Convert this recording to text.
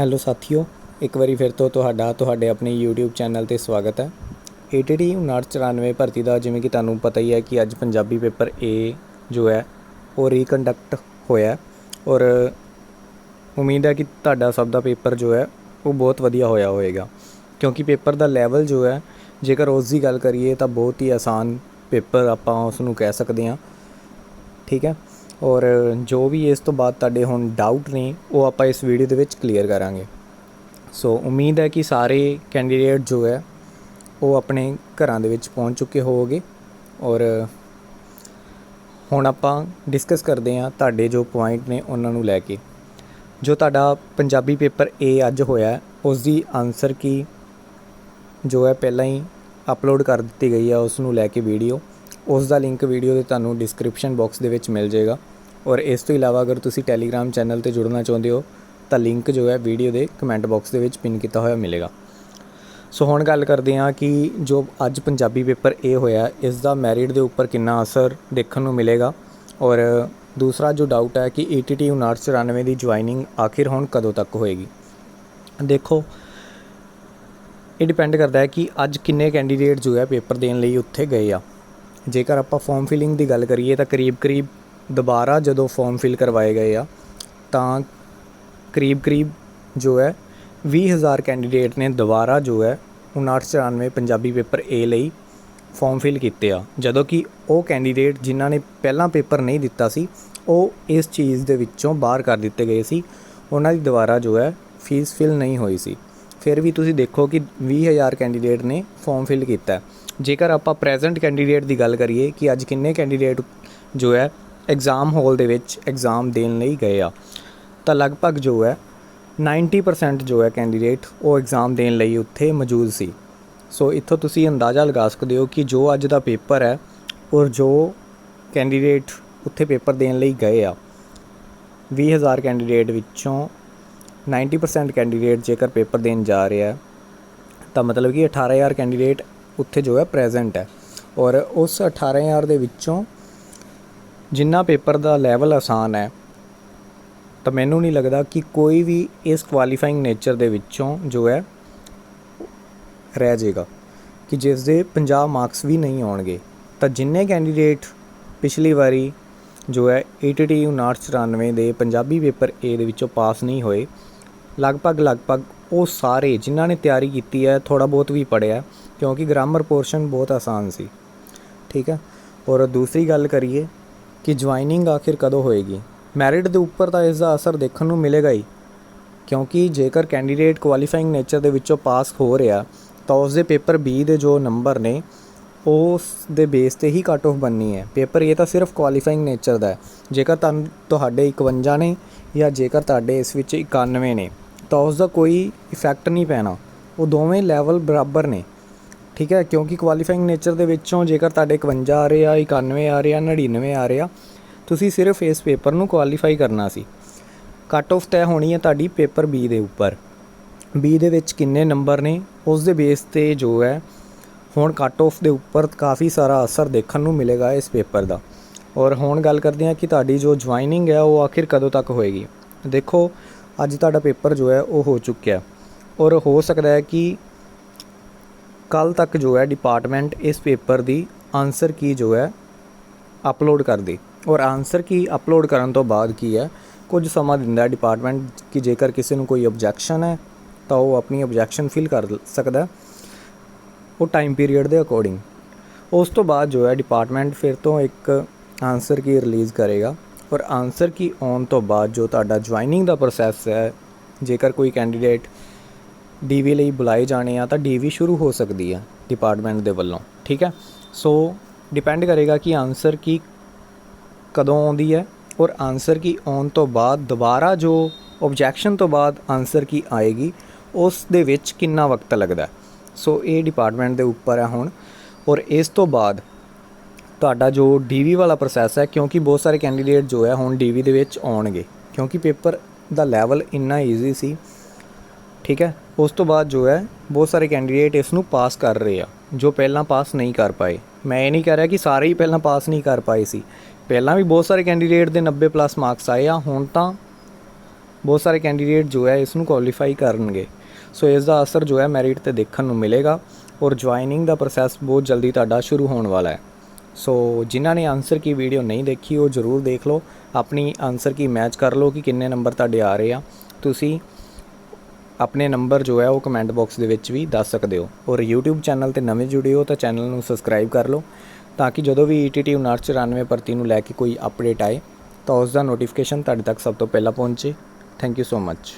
Hello ਸਾਥੀਓ, ਇੱਕ ਵਾਰੀ ਫਿਰ ਤੋਂ ਤੁਹਾਡਾ, ਤੁਹਾਡੇ ਆਪਣੇ YouTube ਚੈਨਲ ਤੇ ਸਵਾਗਤ ਹੈ। ATT 994 ਭਰਤੀ ਦਾ ਜਿਵੇਂ ਕਿ ਤੁਹਾਨੂੰ ਪਤਾ ਹੀ ਹੈ ਕਿ ਅੱਜ ਪੰਜਾਬੀ ਪੇਪਰ A ਜੋ ਹੈ, ਉਹ ਰੀਕੰਡਕਟ ਹੋਇਆ ਔਰ ਉਮੀਦ ਹੈ ਕਿ ਤੁਹਾਡਾ ਸਭ ਦਾ ਪੇਪਰ ਜੋ ਹੈ, ਉਹ ਬਹੁਤ ਵਧੀਆ ਹੋਇਆ ਹੋਵੇਗਾ। ਕਿਉਂਕਿ ਪੇਪਰ ਦਾ ਲੈਵਲ ਜੋ ਹੈ, ਜੇਕਰ ਉਸ ਦੀ ਗੱਲ ਕਰੀਏ ਤਾਂ ਬਹੁਤ ਹੀ ਆਸਾਨ ਪੇਪਰ ਆਪਾਂ ਉਸ ਨੂੰ ਕਹਿ ਸਕਦੇ ਹਾਂ। ਠੀਕ ਹੈ? ਔਰ ਜੋ ਵੀ ਇਸ ਤੋਂ ਬਾਅਦ ਤੁਹਾਡੇ ਹੁਣ ਡਾਊਟ ਨੇ ਉਹ ਆਪਾਂ ਇਸ ਵੀਡੀਓ ਦੇ ਵਿੱਚ ਕਲੀਅਰ ਕਰਾਂਗੇ। ਸੋ ਉਮੀਦ ਹੈ ਕਿ ਸਾਰੇ ਕੈਂਡੀਡੇਟ ਜੋ ਹੈ ਉਹ ਆਪਣੇ ਘਰਾਂ ਦੇ ਵਿੱਚ ਪਹੁੰਚ ਚੁੱਕੇ ਹੋਵੋਗੇ। ਔਰ ਹੁਣ ਆਪਾਂ ਡਿਸਕਸ ਕਰਦੇ ਹਾਂ ਤੁਹਾਡੇ ਜੋ ਪੁਆਇੰਟ ਨੇ ਉਹਨਾਂ ਨੂੰ ਲੈ ਕੇ। ਜੋ ਤੁਹਾਡਾ ਪੰਜਾਬੀ ਪੇਪਰ A ਅੱਜ ਹੋਇਆ ਹੈ, ਉਸ ਦੀ ਆਨਸਰ ਕੀ ਜੋ ਹੈ ਪਹਿਲਾਂ ਹੀ ਅਪਲੋਡ ਕਰ ਦਿੱਤੀ ਗਈ ਹੈ ਉਸ ਨੂੰ ਲੈ ਕੇ ਵੀਡੀਓ ਉਸ ਦਾ ਲਿੰਕ ਵੀਡੀਓ ਦੇ ਤੁਹਾਨੂੰ ਡਿਸਕ੍ਰਿਪਸ਼ਨ ਬਾਕਸ ਦੇ ਵਿੱਚ ਮਿਲ ਜਾਏਗਾ। ਔਰ ਇਸ ਤੋਂ ਇਲਾਵਾ ਅਗਰ ਤੁਸੀਂ ਟੈਲੀਗ੍ਰਾਮ ਚੈਨਲ ਤੇ ਜੁੜਨਾ ਚਾਹੁੰਦੇ ਹੋ, ਤਾਂ ਲਿੰਕ ਜੋ ਹੈ ਵੀਡੀਓ ਦੇ ਕਮੈਂਟ ਬਾਕਸ ਦੇ ਵਿੱਚ ਪਿਨ ਕੀਤਾ ਹੋਇਆ ਮਿਲੇਗਾ। ਸੋ ਹੁਣ ਗੱਲ ਕਰਦੇ ਹਾਂ ਕਿ ਜੋ ਅੱਜ ਪੰਜਾਬੀ ਪੇਪਰ A ਹੋਇਆ, ਇਸ ਦਾ ਮੈਰਿਟ ਦੇ ਉੱਪਰ ਕਿੰਨਾ ਅਸਰ ਦੇਖਣ ਨੂੰ ਮਿਲੇਗਾ। ਔਰ ਦੂਸਰਾ ਜੋ ਡਾਊਟ ਹੈ ਕਿ E ETT 994 ਦੀ ਜੁਆਇਨਿੰਗ ਆਖਿਰ ਹੁਣ ਕਦੋਂ ਤੱਕ ਹੋਏਗੀ? ਦੇਖੋ, ਇਹ ਡਿਪੈਂਡ ਕਰਦਾ ਹੈ ਕਿ ਅੱਜ ਕਿੰਨੇ ਕੈਂਡੀਡੇਟ ਜੋ ਹੈ ਪੇਪਰ ਦੇਣ ਲਈ ਉੱਥੇ ਗਏ ਆ। ਜੇਕਰ ਆਪਾਂ ਫਾਰਮ ਫਿਲਿੰਗ ਦੀ ਗੱਲ ਕਰੀਏ, ਤਾਂ ਕਰੀਬ ਕਰੀਬ ਦੁਬਾਰਾ ਜਦੋਂ ਫਾਰਮ ਫਿਲ ਕਰਵਾਏ ਗਏ ਆ, ਤਾਂ ਕਰੀਬ ਕਰੀਬ ਜੋ ਹੈ 20000 ਕੈਂਡੀਡੇਟ ਨੇ ਦੁਬਾਰਾ ਜੋ ਹੈ 5994 ਪੰਜਾਬੀ ਪੇਪਰ A ਲਈ ਫਾਰਮ ਫਿਲ ਕੀਤੇ ਆ। ਜਦੋਂ ਕਿ ਉਹ ਕੈਂਡੀਡੇਟ ਜਿਨ੍ਹਾਂ ਨੇ ਪਹਿਲਾਂ ਪੇਪਰ ਨਹੀਂ ਦਿੱਤਾ ਸੀ, ਉਹ ਇਸ ਚੀਜ਼ ਦੇ ਵਿੱਚੋਂ ਬਾਹਰ ਕਰ ਦਿੱਤੇ ਗਏ ਸੀ। ਉਹਨਾਂ ਦੀ ਦੁਬਾਰਾ ਜੋ ਹੈ ਫੀਸ ਫਿਲ ਨਹੀਂ ਹੋਈ ਸੀ। ਫਿਰ ਵੀ ਤੁਸੀਂ ਦੇਖੋ ਕਿ 20000 ਕੈਂਡੀਡੇਟ ਨੇ ਫਾਰਮ ਫਿਲ ਕੀਤਾ। ਜੇਕਰ ਆਪਾਂ ਪ੍ਰੈਜ਼ੈਂਟ ਕੈਂਡੀਡੇਟ ਦੀ ਗੱਲ ਕਰੀਏ ਕਿ ਅੱਜ ਕਿੰਨੇ ਕੈਂਡੀਡੇਟ ਜੋ ਹੈ ਐਗਜ਼ਾਮ ਹਾਲ ਦੇ ਵਿੱਚ ਐਗਜ਼ਾਮ ਦੇਣ ਲਈ ਗਏ ਆ। ਤਾਂ ਲਗਭਗ ਜੋ ਹੈ 90% ਜੋ ਹੈ ਕੈਂਡੀਡੇਟ ਉਹ ਐਗਜ਼ਾਮ ਦੇਣ ਲਈ ਉੱਥੇ ਮੌਜੂਦ ਸੀ। ਸੋ ਇੱਥੋਂ ਤੁਸੀਂ ਅੰਦਾਜ਼ਾ ਲਗਾ ਸਕਦੇ ਹੋ ਕਿ ਜੋ ਅੱਜ ਦਾ ਪੇਪਰ ਹੈ ਔਰ ਜੋ ਕੈਂਡੀਡੇਟ ਉੱਥੇ ਪੇਪਰ ਦੇਣ ਲਈ ਗਏ ਆ 20000 ਕੈਂਡੀਡੇਟ ਵਿੱਚੋਂ 90% ਕੈਂਡੀਡੇਟ ਜੇਕਰ ਪੇਪਰ ਦੇਣ ਜਾ ਰਿਹਾ ਤਾਂ ਮਤਲਬ ਕਿ 18000 ਕੈਂਡੀਡੇਟ ਉੱਥੇ ਜੋ ਹੈ ਪ੍ਰੈਜ਼ੈਂਟ ਹੈ। ਔਰ ਉਸ 18000 ਦੇ ਵਿੱਚੋਂ ਜਿੰਨਾ ਪੇਪਰ ਦਾ ਲੈਵਲ ਆਸਾਨ ਹੈ, ਤਾਂ ਮੈਨੂੰ ਨਹੀਂ ਲੱਗਦਾ ਕਿ ਕੋਈ ਵੀ ਇਸ ਕੁਆਲੀਫਾਈਂਗ ਨੇਚਰ ਦੇ ਵਿੱਚੋਂ ਜੋ ਹੈ, ਰਹਿ ਜਾਏਗਾ। ਕਿ ਜਿਸ ਦੇ 50 ਮਾਰਕਸ ਵੀ ਨਹੀਂ ਆਉਣਗੇ, ਤਾਂ ਜਿੰਨੇ ਕੈਂਡੀਡੇਟ ਪਿਛਲੀ ਵਾਰੀ ਜੋ ਹੈ E ETT 994 ਦੇ ਪੰਜਾਬੀ ਪੇਪਰ A ਦੇ ਵਿੱਚੋਂ ਪਾਸ ਨਹੀਂ ਹੋਏ, ਲਗਭਗ ਲਗਭਗ ਉਹ ਸਾਰੇ ਜਿਨ੍ਹਾਂ ਨੇ ਤਿਆਰੀ ਕੀਤੀ ਹੈ ਥੋੜਾ ਬਹੁਤ ਵੀ ਪੜਿਆ ਕਿਉਂਕਿ ਗ੍ਰਾਮਰ ਪੋਰਸ਼ਨ ਬਹੁਤ ਆਸਾਨ ਸੀ। ਠੀਕ ਹੈ? ਔਰ ਦੂਸਰੀ ਗੱਲ ਕਰੀਏ ਕਿ ਜੁਆਇਨਿੰਗ ਆਖਿਰ ਕਦੋਂ ਹੋਏਗੀ? ਮੈਰਿਟ ਦੇ ਉੱਪਰ ਤਾਂ ਇਸ ਦਾ ਅਸਰ ਦੇਖਣ ਨੂੰ ਮਿਲੇਗਾ ਹੀ, ਕਿਉਂਕਿ ਜੇਕਰ ਕੈਂਡੀਡੇਟ ਕੁਆਲੀਫਾਈਂਗ ਨੇਚਰ ਦੇ ਵਿੱਚੋਂ ਪਾਸ ਹੋ ਰਿਹਾ, ਤਾਂ ਉਸ ਦੇ ਪੇਪਰ B ਦੇ ਜੋ ਨੰਬਰ ਨੇ ਉਸ ਦੇ ਬੇਸ ਤੇ ਹੀ ਕੱਟ ਆਫ ਬਣਨੀ ਹੈ। ਪੇਪਰ ਇਹ ਤਾਂ ਸਿਰਫ ਕੁਆਲੀਫਾਈਂਗ ਨੇਚਰ ਦਾ ਹੈ। ਜੇਕਰ ਤੁਹਾਨੂੰ ਤੁਹਾਡੇ 51 ਨੇ ਜਾਂ ਜੇਕਰ ਤੁਹਾਡੇ ਇਸ ਵਿੱਚ 91 ਨੇ, ਤਾਂ ਉਸ ਦਾ ਕੋਈ ਇਫੈਕਟ ਨਹੀਂ ਪੈਣਾ। ਉਹ ਦੋਵੇਂ ਲੈਵਲ ਬਰਾਬਰ ਨੇ। ਠੀਕ ਹੈ, ਕਿਉਂਕਿ ਕੁਆਲੀਫਾਈਂਗ ਨੇਚਰ ਦੇ ਵਿੱਚੋਂ ਜੇਕਰ ਤੁਹਾਡੇ 51 ਆ ਰਹੇ ਆ 91 ਆ ਰਹੇ ਆ 99 ਆ ਰਹੇ ਆ, ਤੁਸੀਂ ਸਿਰਫ ਇਸ ਪੇਪਰ ਨੂੰ ਕੁਆਲੀਫਾਈ ਕਰਨਾ ਸੀ। ਕੱਟ ਆਫ ਤੈਅ ਹੋਣੀ ਹੈ ਤੁਹਾਡੀ ਪੇਪਰ B ਦੇ ਉੱਪਰ। B ਦੇ ਵਿੱਚ ਕਿੰਨੇ ਨੰਬਰ ਨੇ, ਉਸ ਦੇ ਬੇਸ ਤੇ ਜੋ ਹੈ, ਹੁਣ ਕੱਟ ਆਫ ਦੇ ਉੱਪਰ ਕਾਫੀ ਸਾਰਾ ਅਸਰ ਦੇਖਣ ਨੂੰ ਮਿਲੇਗਾ ਇਸ ਪੇਪਰ ਦਾ। ਔਰ ਹੁਣ ਗੱਲ ਕਰਦੇ ਹਾਂ ਕਿ ਤੁਹਾਡੀ ਜੋ ਜੁਆਇਨਿੰਗ ਹੈ, ਉਹ ਆਖਿਰ ਕਦੋਂ ਤੱਕ ਹੋਏਗੀ। ਦੇਖੋ, ਅੱਜ ਤੁਹਾਡਾ ਪੇਪਰ ਜੋ ਹੈ, ਉਹ ਹੋ ਚੁੱਕਿਆ। ਔਰ ਹੋ ਸਕਦਾ ਹੈ ਕਿ ਕੱਲ ਤੱਕ ਜੋ ਹੈ ਡਿਪਾਰਟਮੈਂਟ ਇਸ ਪੇਪਰ ਦੀ ਆਨਸਰ ਕੀ ਜੋ ਹੈ ਅਪਲੋਡ ਕਰਦੀ। ਔਰ ਆਨਸਰ ਕੀ ਅਪਲੋਡ ਕਰਨ ਤੋਂ ਬਾਅਦ ਕੀ ਹੈ, ਕੁਝ ਸਮਾਂ ਦਿੰਦਾ ਡਿਪਾਰਟਮੈਂਟ ਕਿ ਜੇਕਰ ਕਿਸੇ ਨੂੰ ਕੋਈ ਆਬਜੈਕਸ਼ਨ ਹੈ, ਤਾਂ ਉਹ ਆਪਣੀ ਆਬਜੈਕਸ਼ਨ ਫਿਲ ਕਰ ਸਕਦਾ ਉਹ ਟਾਈਮ ਪੀਰੀਅਡ ਦੇ ਅਕੋਰਡਿੰਗ ਉਸ ਤੋਂ ਬਾਅਦ ਜੋ ਹੈ ਡਿਪਾਰਟਮੈਂਟ ਫਿਰ ਤੋਂ ਇੱਕ ਆਨਸਰ ਕੀ ਰਿਲੀਜ਼ ਕਰੇਗਾ। ਔਰ ਆਨਸਰ ਕੀ ਆਉਣ ਤੋਂ ਬਾਅਦ ਜੋ ਤੁਹਾਡਾ ਜੁਆਇਨਿੰਗ ਦਾ ਪ੍ਰੋਸੈਸ ਹੈ, ਜੇਕਰ ਕੋਈ ਕੈਂਡੀਡੇਟ ਡੀਵੀ ਲਈ ਬੁਲਾਏ ਜਾਣੇ ਆ ਤਾਂ ਡੀਵੀ ਸ਼ੁਰੂ ਹੋ ਸਕਦੀ ਆ ਡਿਪਾਰਟਮੈਂਟ ਦੇ ਵੱਲੋਂ, ਠੀਕ ਹੈ? ਸੋ ਡਿਪੈਂਡ ਕਰੇਗਾ ਕਿ ਆਨਸਰ ਕੀ ਕਦੋਂ ਆਉਂਦੀ ਹੈ ਔਰ ਆਨਸਰ ਕੀ ਆਉਣ ਤੋਂ ਬਾਅਦ, ਦੁਬਾਰਾ ਜੋ ਆਬਜੈਕਸ਼ਨ ਤੋਂ ਬਾਅਦ ਆਨਸਰ ਕੀ ਆਏਗੀ, ਉਸ ਦੇ ਵਿੱਚ ਕਿੰਨਾ ਵਕਤ ਲੱਗਦਾ ਸੋ ਇਹ ਡਿਪਾਰਟਮੈਂਟ ਦੇ ਉੱਪਰ ਹੈ ਹੁਣ ਔਰ ਇਸ ਤੋਂ ਬਾਅਦ ਤੁਹਾਡਾ ਜੋ ਡੀਵੀ ਵਾਲਾ ਪ੍ਰੋਸੈਸ ਹੈ, ਕਿਉਂਕਿ ਬਹੁਤ ਸਾਰੇ ਕੈਂਡੀਡੇਟ ਜੋ ਹੈ ਹੁਣ ਡੀਵੀ ਦੇ ਵਿੱਚ ਆਉਣਗੇ, ਕਿਉਂਕਿ ਪੇਪਰ ਦਾ ਲੈਵਲ ਇੰਨਾ ਈਜ਼ੀ ਸੀ ਠੀਕ ਹੈ? ਉਸ ਤੋਂ ਬਾਅਦ ਜੋ ਹੈ, ਬਹੁਤ ਸਾਰੇ ਕੈਂਡੀਡੇਟ ਇਸ ਨੂੰ ਪਾਸ ਕਰ ਰਹੇ ਆ, ਜੋ ਪਹਿਲਾਂ ਪਾਸ ਨਹੀਂ ਕਰ ਪਾਏ। ਮੈਂ ਇਹ ਨਹੀਂ ਕਹਿ ਰਿਹਾ ਕਿ ਸਾਰੇ ਹੀ ਪਹਿਲਾਂ ਪਾਸ ਨਹੀਂ ਕਰ ਪਾਏ ਸੀ। ਪਹਿਲਾਂ ਵੀ ਬਹੁਤ ਸਾਰੇ ਕੈਂਡੀਡੇਟ ਦੇ 90 ਪਲੱਸ ਮਾਰਕਸ ਆਏ ਆ, ਹੁਣ ਤਾਂ ਬਹੁਤ ਸਾਰੇ ਕੈਂਡੀਡੇਟ ਜੋ ਹੈ, ਇਸ ਨੂੰ ਕੁਆਲੀਫਾਈ ਕਰਨਗੇ। ਸੋ ਇਸ ਦਾ ਅਸਰ ਜੋ ਹੈ ਮੈਰਿਟ ਤੇ ਦੇਖਣ ਨੂੰ ਮਿਲੇਗਾ ਔਰ ਜੁਆਇਨਿੰਗ ਦਾ ਪ੍ਰੋਸੈਸ ਬਹੁਤ ਜਲਦੀ ਤੁਹਾਡਾ ਸ਼ੁਰੂ ਹੋਣ ਵਾਲਾ ਹੈ। ਸੋ ਜਿਨ੍ਹਾਂ ਨੇ ਆਨਸਰ ਕੀ ਵੀਡੀਓ ਨਹੀਂ ਦੇਖੀ, ਉਹ ਜ਼ਰੂਰ ਦੇਖ ਲਓ। ਆਪਣੀ ਆਨਸਰ ਕੀ ਮੈਚ ਕਰ ਲਓ ਕਿ ਕਿੰਨੇ ਨੰਬਰ ਤੁਹਾਡੇ ਆ ਰਹੇ ਆ। ਤੁਸੀਂ ਆਪਣੇ ਨੰਬਰ ਜੋ ਹੈ ਉਹ ਕਮੈਂਟ ਬਾਕਸ ਦੇ ਵਿੱਚ ਵੀ ਦੱਸ ਸਕਦੇ ਹੋ। ਔਰ YouTube ਚੈਨਲ ਤੇ ਨਵੇਂ ਜੁੜੇ ਹੋ ਤਾਂ ਚੈਨਲ ਨੂੰ ਸਬਸਕ੍ਰਾਈਬ ਕਰ ਲਓ ਤਾਂ ਕਿ ਜਦੋਂ ਵੀ E ETT 994 ਭਰਤੀ ਨੂੰ ਲੈ ਕੇ ਕੋਈ ਅਪਡੇਟ ਆਏ ਤਾਂ ਉਸ ਦਾ ਨੋਟੀਫਿਕੇਸ਼ਨ ਤੁਹਾਡੇ ਤੱਕ ਸਭ ਤੋਂ ਪਹਿਲਾਂ ਪਹੁੰਚੇ। Thank you so much